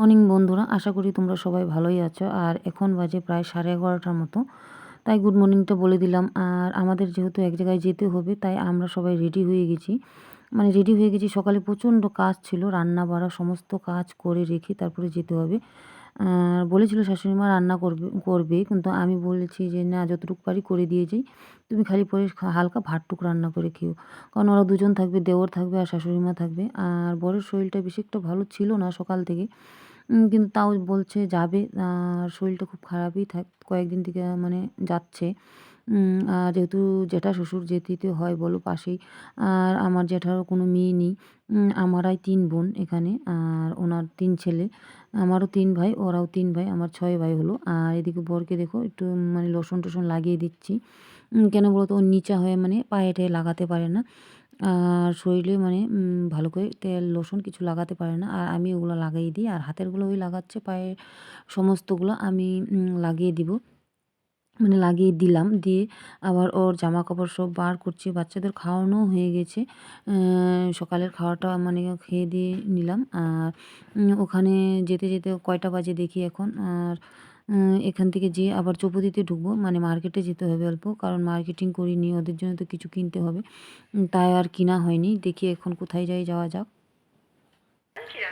Morning বন্ধুরা, আশা করি তোমরা সবাই ভালোই আছো। আর এখন বাজে প্রায় সাড়ে এগারোটার মতো, তাই গুড মর্নিংটা বলে দিলাম। আর আমাদের যেহেতু এক জায়গায় যেতে হবে, তাই আমরা সবাই রেডি হয়ে গেছি। মানে রেডি হয়ে গেছি, সকালে প্রচণ্ড কাজ ছিল, রান্না বাড়া সমস্ত কাজ করে রেখে তারপরে যেতে হবে। আর বলেছিল শাশুড়ি মা রান্না করবে করবে, কিন্তু আমি বলেছি যে, না, যতটুকু পারি করে দিয়ে যাই। তুমি খালি পরে হালকা ভাতটুকু রান্না করে খেও। কারণ ওরা দুজন থাকবে, দেওর থাকবে আর শাশুড়ি মা থাকবে। আর বরের শরীরটা বেশি একটা ভালো ছিল না সকাল থেকে। কিন্তু তাও বলছে যাবে। শরীরটা খুব খারাপই থাক, কয়েকদিন থেকে মানে যাচ্ছে। যেহেতু জ্যাঠা শ্বশুর যেতে হয় বলো পাশেই, আর আমার জেঠারও কোনো মেয়ে নেই। আমারাই তিন বোন এখানে, আর ওনার তিন ছেলে। আমারও তিন ভাই, ওরাও তিন ভাই, আমার ছয় ভাই হলো। আর এদিকে বরকে দেখো, একটু মানে লোসন টোসন লাগিয়ে দিচ্ছি। কেন বলতো ও নিচা হয়ে মানে পায়ে লাগাতে পারে না। আর শরীরে মানে ভালো করে তেল লোশন কিছু লাগাতে পারে না। আর আমি ওগুলো লাগিয়ে দিই। আর হাতেরগুলো ওই লাগাচ্ছে, পায়ের সমস্তগুলো আমি লাগিয়ে দিব। মানে লাগিয়ে দিলাম। দিয়ে আবার ওর জামা কাপড় সব বার করছি। বাচ্চাদের খাওয়ানো হয়ে গেছে। সকালের খাওয়াটা মানে খেয়ে দিয়ে নিলাম। আর ওখানে যেতে যেতে কয়টা বাজে দেখি এখন। আর এখান থেকে যেয়ে আবার চৌপতিতে ঢুকবো। মানে মার্কেটে যেতে হবে অল্প, কারণ মার্কেটিং করিনি, ওদের জন্য তো কিছু কিনতে হবে। তাই আর কিনা হয়নি। দেখি এখন কোথায় যাই যাওয়া যাক।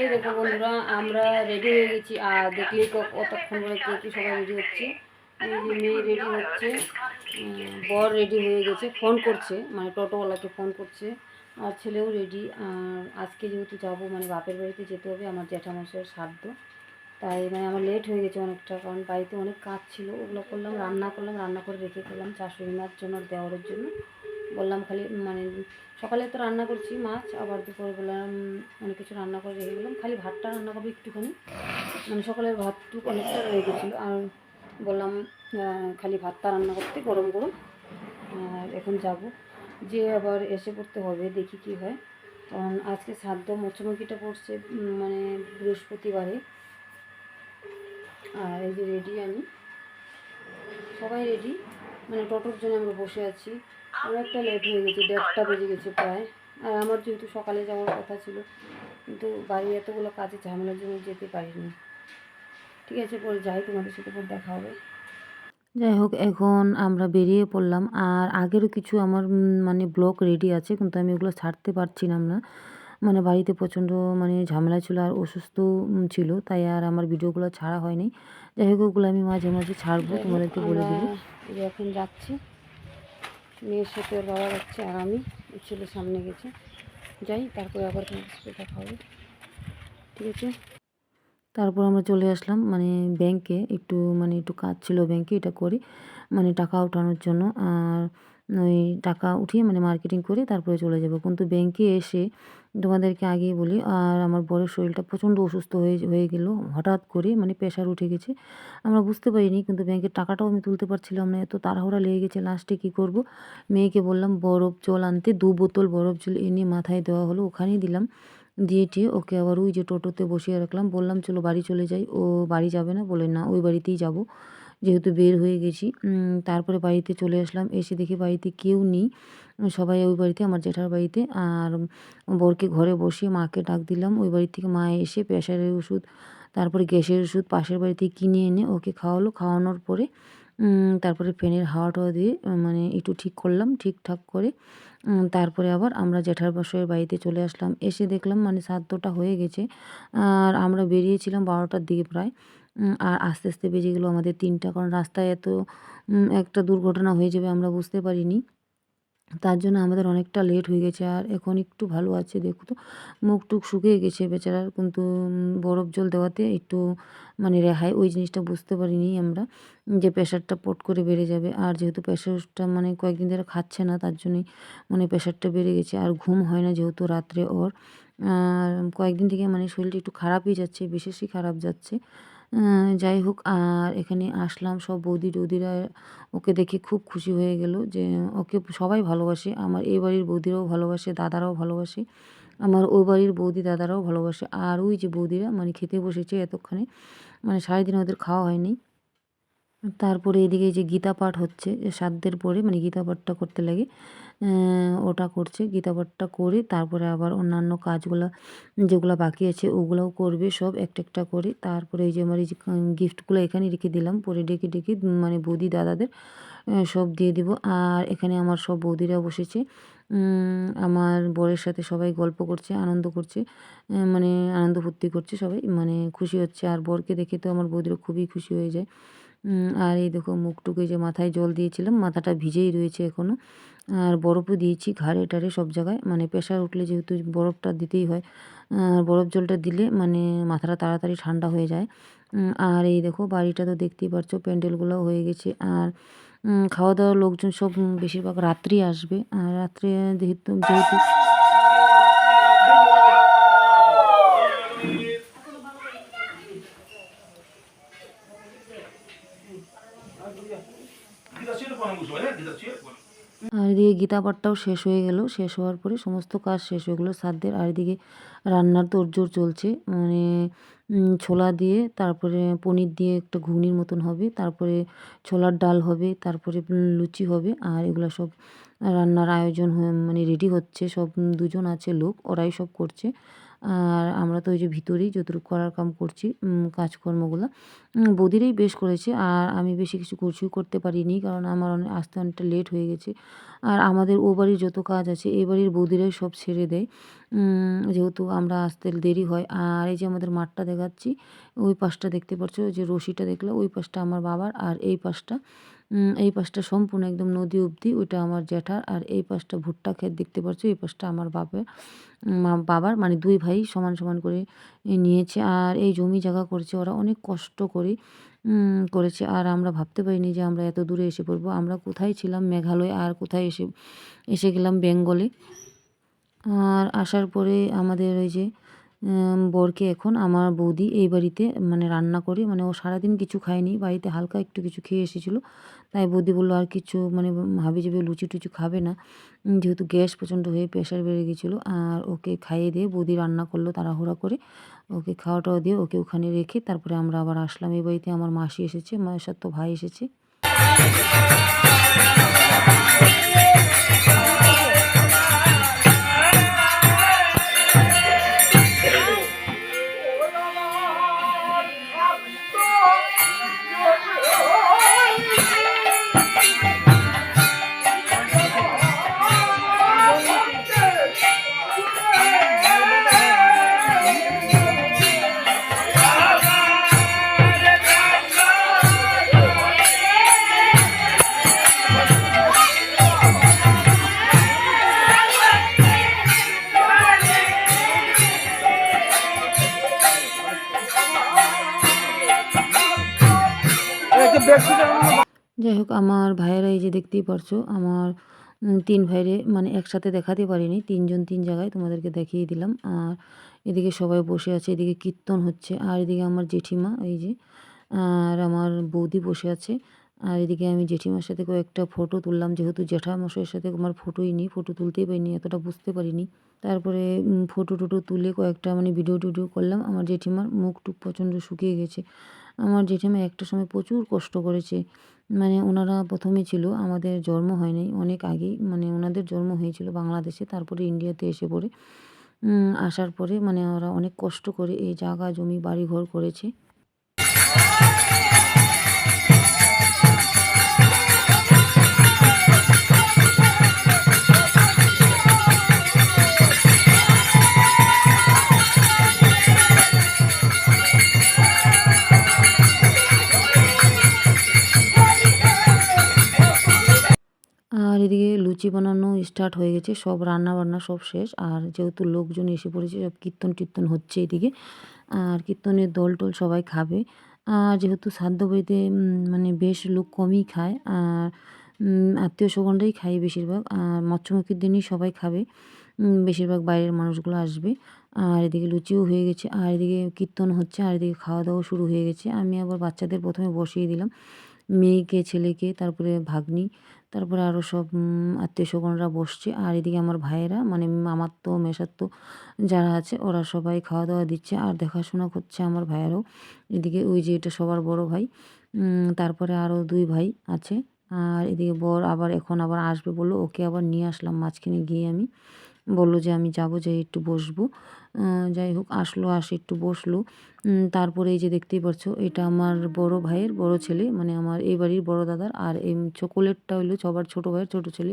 এই দেখো বন্ধুরা, আমরা রেডি হয়ে গেছি। আর দেখলেই কতক্ষণ ধরে কে কি সবাই রেডি হচ্ছে। মেয়ে রেডি হচ্ছে। বর রেডি হয়ে গেছে ফোন করছে। মানে টোটোওয়ালাকে ফোন করছে। আর ছেলেও রেডি আর আজকে যেহেতু যাব মানে বাপের বাড়িতে যেতে হবে, আমার জ্যাঠামশাইয়ের সাধ্য। তাই মানে আমার লেট হয়ে গেছে অনেকটা, কারণ বাড়িতে অনেক কাজ ছিল, ওগুলো করলাম, রান্না করলাম, রান্না করে রেখে খেলাম শাশুড়ি মার জন্য দেওয়ারের জন্য। বললাম খালি মানে সকালে তো রান্না করছি মাছ, আবার দুপুরে বললাম অনেক কিছু রান্না করে রেখে গেলাম খালি ভাতটা রান্না করব একটুখানি। মানে সকালের ভাতটুকু অনেকটা রয়ে গেছিল, আর বললাম খালি ভাতটা রান্না করতে গরম গরম, আর এখন যাব। যে আবার এসে পড়তে হবে, দেখি কি হয়। কারণ আজকে সাধ্য মোছামুখিটা পড়ছে মানে বৃহস্পতিবারে। আর এই যে রেডি আমি। সবাই রেডি মানে টোটোর জন্য আমরা বসে আছি। অনেকটা লেট হয়ে গেছে, দেড়টা বেজে গেছে প্রায়। আর আমার যেহেতু সকালে যাওয়ার কথা ছিল, কিন্তু বাড়ি এতগুলো কাজে ঝামেলার জন্য যেতে পারিনি। ঠিক আছে, পরে যাই, তোমাদের সাথে পর দেখা হবে। যাই হোক, এখন আমরা বেরিয়ে পড়লাম। আর আগেরও কিছু আমার মানে ব্লগ রেডি আছে, কিন্তু আমি ওগুলো ছাড়তে পারছিলাম না। মানে বাড়িতে প্রচণ্ড মানে ঝামেলা ছিল আর অসুস্থ ছিল তাই আর আমার ভিডিওগুলো ছাড়া হয়নি। যাই হোক ওগুলো আমি মাঝে মাঝে ছাড়বো তোমাদেরকে বলে দেবো। এখন যাচ্ছি। মেয়ের সাথে ওর বাবা যাচ্ছে আর আমি ছেলে সামনে গেছে। যাই তারপরে আবার সাথে দেখা হবে। ঠিক আছে? তারপর আমরা চলে আসলাম মানে ব্যাংকে একটু মানে একটু কাজ ছিল ব্যাংকে এটা করি মানে টাকা ওঠানোর জন্য। আর ওই টাকা উঠিয়ে মানে মার্কেটিং করে তারপরে চলে যাব। কিন্তু ব্যাংকে এসে তোমাদেরকে আগেই বলি, আর আমার বড়ের শরীরটা প্রচণ্ড অসুস্থ হয়ে হয়ে গেল। হঠাৎ করে মানে প্রেশার উঠে গেছে। আমরা বুঝতে পারিনি, কিন্তু ব্যাংকের টাকাটাও আমি তুলতে পারছিলাম না। এত তাড়াহুড়া লেগে গেছে লাস্টে কী করব? মেয়েকে বললাম, বরফ জল আনতে দু বোতল বরফ জল এনে মাথায় দেওয়া হলো, ওখানেই দিলাম। দিয়ে টিয়ে ওকে আবার ওই যে টোটোতে বসিয়ে রাখলাম। বললাম, চলো বাড়ি চলে যাই। ও বাড়ি যাবে না বলে, না, ওই বাড়িতেই যাব। যেহেতু বের হয়ে গেছি তারপরে বাড়িতে চলে আসলাম। এসে দেখি বাড়িতে কেউ নেই। সবাই ওই বাড়িতে, আমার জেঠার বাড়িতে। আর বরকে ঘরে বসিয়ে মাকে ডাক দিলাম। ওই বাড়ি থেকে মা এসে প্রেশারের ওষুধ, তারপরে গ্যাসের ওষুধ পাশের বাড়িতে কিনে এনে ওকে খাওয়ালো। খাওয়ানোর পরে তারপরে ফ্যানের হাওয়া টাওয়া দিয়ে মানে একটু ঠিক করলাম, ঠিকঠাক করে। তারপরে আবার আমরা জেঠার বাসের বাড়িতে চলে আসলাম। এসে দেখলাম মানে সাতটা হয়ে গেছে। আর আমরা বেরিয়েছিলাম বারোটার দিকে প্রায়। আর আস্তে আস্তে বেজে গেলো আমাদের তিনটা। কারণ রাস্তায় এত একটা দুর্ঘটনা হয়ে যাবে আমরা বুঝতে পারিনি। তার জন্য আমাদের অনেকটা লেট হয়ে গেছে। আর এখন একটু ভালো আছে, দেখো তো। মুখ টুক শুকিয়ে গেছে বেচারার, কিন্তু বরফ জল দেওয়াতে একটু মানে রেহাই, ওই জিনিসটা বুঝতে পারিনি আমরা, যে প্রেশারটা পট করে বেড়ে যাবে। আর যেহেতু প্রেশারটা মানে কয়েকদিন ধরে খাচ্ছে না, তার জন্যই মানে প্রেশারটা বেড়ে গেছে। আর ঘুম হয় না যেহেতু রাত্রে ওর। আর কয়েকদিন থেকে মানে শরীরটা একটু খারাপই যাচ্ছে, বিশেষই খারাপ যাচ্ছে। যাই হোক, আর এখানে আসলাম সব বৌদি টৌদিরা, ওকে দেখে খুব খুশি হয়ে গেল যে ওকে সবাই ভালোবাসে। আমার এই বাড়ির বৌদিরাও ভালোবাসে, দাদারাও ভালোবাসে, আমার ওই বাড়ির বৌদি দাদারাও ভালোবাসে। আর ওই যে বৌদিরা মানে খেতে বসেছে এতক্ষণে মানে সারাদিন ওদের খাওয়া হয়নি। তারপরে এদিকে যে গীতা পাঠ হচ্ছে সাধ্যের পরে মানে গীতা পাঠটা করতে লাগে ওটা করছে, গীতা পাঠটা করে তারপরে আবার অন্যান্য কাজগুলো যেগুলো বাকি আছে, ওগুলোও করবে সব, একটা একটা করে। তারপরে এই যে আমার এই যে গিফটগুলো এখানে রেখে দিলাম, পরে ডেকে ডেকে মানে বৌদি দাদাদের সব দিয়ে দিব। আর এখানে আমার সব বৌদিরা বসেছে আমার বরের সাথে সবাই গল্প করছে, আনন্দ করছে মানে আনন্দ ফুর্তি করছে সবাই মানে খুশি হচ্ছে। আর বরকে দেখে তো আমার বৌদিরা খুবই খুশি হয়ে যায়। আর এই দেখো মুখটুকে যে মাথায় জল দিয়েছিলাম, মাথাটা ভিজেই রয়েছে এখনও আর বরফও দিয়েছি, ঘাড়ে টাড়ে সব জায়গায়। মানে প্রেশার উঠলে যেহেতু বরফটা দিতেই হয়, আর বরফ জলটা দিলে মানে মাথাটা তাড়াতাড়ি ঠান্ডা হয়ে যায়। আর এই দেখো বাড়িটা তো দেখতেই পারছ প্যান্ডেলগুলো হয়ে গেছে। আর খাওয়া দাওয়ার লোকজন সব বেশিরভাগ রাত্রি আসবে। আর রাত্রে যেহেতু যেহেতু এদিকে গীতা পাঠটাও শেষ হয়ে গেল। শেষ হওয়ার পরে সমস্ত কাজ শেষ হয়ে গেলো। সাধ্যের আর এদিকে রান্নার তোড়জোড় চলছে। মানে ছোলা দিয়ে, তারপরে পনির দিয়ে একটা ঘুগনির মতন হবে, তারপরে ছোলার ডাল হবে, তারপরে লুচি হবে, আর এগুলো সব রান্নার আয়োজন মানে রেডি হচ্ছে। সব দুজন আছে লোক, ওরাই সব করছে। আর আমরা তো ওই যে ভিতরেই যতটুকু করার কাম করছি কাজকর্মগুলো। বৌদিরাই বেশ করেছে আর আমি বেশি কিছু কিছুই করতে পারিনি কারণ আমার অনেক, আসতে অনেকটা লেট হয়ে গেছে। আর আমাদের ও বাড়ির যত কাজ আছে এই বাড়ির বদিরাই সব ছেড়ে দেয়। যেহেতু আমরা আসতে দেরি হয় আর এই যে আমাদের মাঠটা দেখাচ্ছি, ওই পাশটা দেখতে পাচ্ছ, ওই যে রশিটা দেখলে ওই পাশটা আমার বাবার আর এই পাশটা। এই পাশটা সম্পূর্ণ একদম নদী অবধি, ওইটা আমার জ্যাঠার। আর এই পাশটা ভুট্টা ক্ষেত দেখতে পাচ্ছ এই পাশটা আমার বাপের বাবার মানে দুই ভাই সমান সমান করে নিয়েছে। আর এই জমি জায়গা করেছে ওরা, অনেক কষ্ট করে করেছে। আর আমরা ভাবতে পারিনি যে আমরা এত দূরে এসে পড়ব। আমরা কোথায় ছিলাম? মেঘালয়। আর কোথায় এসে এসে গেলাম বেঙ্গলে। আর আসার পরে আমাদের ওই যে বরকে এখন আমার বৌদি এই বাড়িতে মানে রান্না করে মানে ও সারাদিন কিছু খায়নি, বাড়িতে হালকা একটু কিছু খেয়ে এসেছিল। তাই বৌদি বলল, আর কিছু মানে হাবি যাবে লুচি টুচি খাবে না। যেহেতু গ্যাস প্রচণ্ড হয়ে প্রেশার বেড়ে গেছিল, আর ওকে খাইয়ে দিয়ে বৌদি রান্না করল তাড়াহুড়া করে। ওকে খাওয়া টাওয়া দিয়ে ওকে ওখানে রেখে তারপরে আমরা আবার আসলাম। এই বাড়িতে আমার মাসি এসেছে, মায়ের সাথে ভাই এসেছে। যাই হোক আমার ভাইয়েরা এই যে দেখতেই পারছ, আমার তিন ভাইরে মানে একসাথে দেখাতে পারিনি, তিনজন তিন জায়গায় তোমাদেরকে দেখিয়ে দিলাম। আর এদিকে সবাই বসে আছে, এদিকে কীর্তন হচ্ছে, আর এদিকে আমার জেঠিমা, এই যে, আর আমার বৌদি বসে আছে। আর এদিকে আমি জেঠিমার সাথে কয়েকটা ফটো তুললাম, যেহেতু জ্যাঠামশাইয়ের সাথে আমার ফটোই নিই ফটো তুলতেই পারিনি, এতটা বুঝতে পারিনি। তারপরে ফটো টটো তুলে কয়েকটা মানে ভিডিও টিডিও করলাম, আমার জেঠিমার মুখ টুক প্রচণ্ড শুকিয়ে গেছে। আমার জেঠিমা একটা সময় প্রচুর কষ্ট করেছে। মানে ওনারা প্রথমে ছিল, আমাদের জন্ম হয়নি, অনেক আগেই মানে ওনাদের জন্ম হয়েছিল বাংলাদেশে, তারপরে ইন্ডিয়াতে এসে পড়ে। আসার পরে মানে ওরা অনেক কষ্ট করে এই জায়গা, জমি বাড়ি ঘর করেছে। এদিকে লুচি বানানো স্টার্ট হয়ে গেছে সব রান্না বান্না সব শেষ। আর যেহেতু লোকজন এসে পড়েছে সব কীর্তন টীর্তন হচ্ছে এদিকে। আর কীর্তনের দল টল সবাই খাবে। আর যেহেতু শ্রাদ্ধ উম, মানে বেশ লোক কমই খায় আর আত্মীয় স্বজনরাই খায় বেশিরভাগ। আর মৎস্যমুখীর দিনই সবাই খাবে। বেশিরভাগ বাইরের মানুষগুলো আসবে। আর এদিকে লুচিও হয়ে গেছে আর এদিকে কীর্তন হচ্ছে আর এদিকে খাওয়া দাওয়া শুরু হয়ে গেছে। আমি আবার বাচ্চাদের প্রথমে বসিয়ে দিলাম। মেয়েকে ছেলেকে তারপরে ভাগ্নি তারপরে আরও সব আত্মীয় স্বজনরা বসছে। আর এদিকে আমার ভাইয়েরা মানে মামাতো মেসাতো যারা আছে, ওরা সবাই খাওয়া দাওয়া দিচ্ছে আর দেখাশোনা করছে আমার ভাইয়েরাও। এদিকে ওই যে এটা সবার বড় ভাই তারপরে আরও দুই ভাই আছে। আর এদিকে বর আবার এখন আবার আসবে বলল, ওকে আবার নিয়ে আসলাম মাঝখানে গিয়ে আমি। বলল যে, আমি যাব যে একটু বসবো। যাই হোক, আসলো, আসে, একটু বসল। তারপরে এই যে দেখতেই পাচ্ছ এটা আমার বড় ভাইয়ের বড় ছেলে মানে আমার এই বাড়ির বড় দাদার, আর এই চকোলেটটা হলো সবার ছোট ভাইয়ের ছোট ছেলে।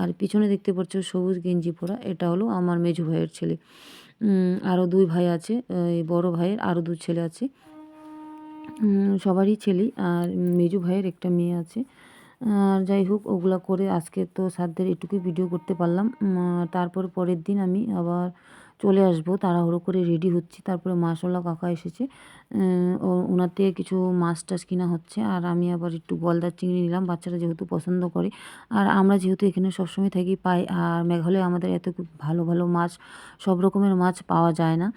আর পিছনে দেখতে পাচ্ছ সবুজ গেঞ্জি পরা, এটা হলো আমার মেজো ভাইয়ের ছেলে। আরও দুই ভাই আছে, এই বড় ভাইয়ের আরও দুই ছেলে আছে। সবারই ছেলে, আর মেজু ভাইয়ের একটা মেয়ে আছে। আর যাই হোক, ওগুলা করে আজকে তো সাধ্যের এটুকুই ভিডিও করতে পারলাম। তারপর পরের দিন আমি আবার চলে আসব তাড়াহুড়ো করে রেডি হচ্ছি। তারপরে মাসওয়ালা কাকা এসেছে। ও ওনার থেকে কিছু মাছ টাছ কিনা হচ্ছে, আর আমি আবার একটু গলদার চিংড়ি নিলাম, বাচ্চারা যেহেতু পছন্দ করে। আর আমরা যেহেতু এখানে সবসময় থাকি পাই, আর মেঘালয়ে আমাদের এত ভালো ভালো মাছ, সব রকমের মাছ পাওয়া যায় না।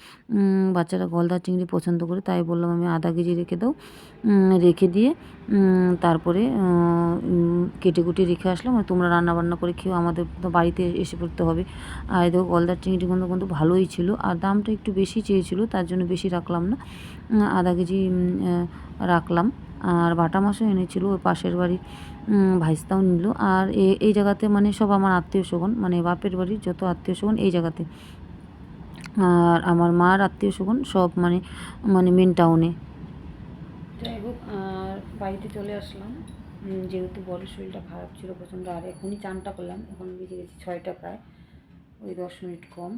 বাচ্চারা গলদার চিংড়ি পছন্দ করে, তাই বললাম আমি আধা কেজি রেখে দাও। রেখে দিয়ে তারপরে কেটে কুটে রেখে আসলাম, আর তোমরা রান্না বান্না করে খেয়েও আমাদের তো বাড়িতে এসে পড়তে হবে। আর দেখো গলদার চিংড়ি কিন্তু কিন্তু ভালোই ছিল, আর দামটা একটু বেশি চেয়েছিল, তার জন্য বেশি রাখলাম না। আধা কেজি রাখলাম। আর বাটা মাছও এনেছিল ওই পাশের বাড়ি ভাইস্তাও নিল। আর এই জায়গাতে মানে সব আমার আত্মীয় স্বজন মানে বাপের বাড়ির যত আত্মীয় স্বজন এই জায়গাতে। আর আমার মার আত্মীয় স্বজন সব মানে মানে মেন টাউনে যাই হোক, আর বাড়িতে চলে আসলাম। যেহেতু বড় শরীরটা খারাপ ছিল, প্রচণ্ড, আর এখনই চানটা করলাম। এখন বেজে গেছি ছয়টা প্রায়, ওই দশ মিনিট কম।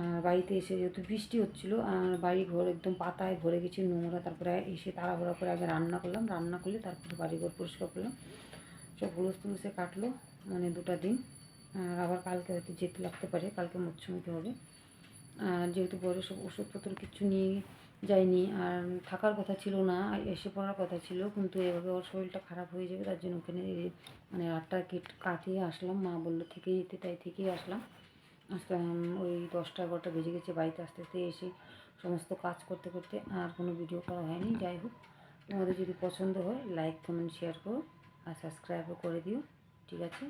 আর বাড়িতে এসে যেহেতু বৃষ্টি হচ্ছিল, আর বাড়ি ঘর একদম পাতায় ভরে গেছে নোংরা, তারপরে এসে তাড়াহুড়া করে আগে রান্না করলাম, রান্না করলে তারপরে বাড়ি ঘর পরিষ্কার করলাম। সব হুলস তুলসে কাটলো মানে দুটা দিন। আর আবার কালকে হয়তো যেতে লাগতে পারে, কালকে মৎস্যমিতে হবে। আর যেহেতু বড় সব ওষুধপত্র কিছু নিয়ে যায়নি, আর থাকার কথা ছিল না এসে পড়ার কথা ছিল, কিন্তু এভাবে ওর শরীরটা খারাপ হয়ে যাবে, তার জন্য ওখানে মানে রাতটা কেট কাটিয়ে আসলাম। মা বলল থেকে যেতে, তাই থেকেই আসলাম। আজকে ওই দশটা এগারোটা বেজে গেছে, বাড়িতে আস্তে আস্তে এসে সমস্ত কাজ করতে করতে আর কোনো ভিডিও করা হয়নি। যাই হোক, তোমাদের যদি পছন্দ হয় লাইক কমেন্ট শেয়ার করো আর সাবস্ক্রাইবও করে দিও। ঠিক আছে?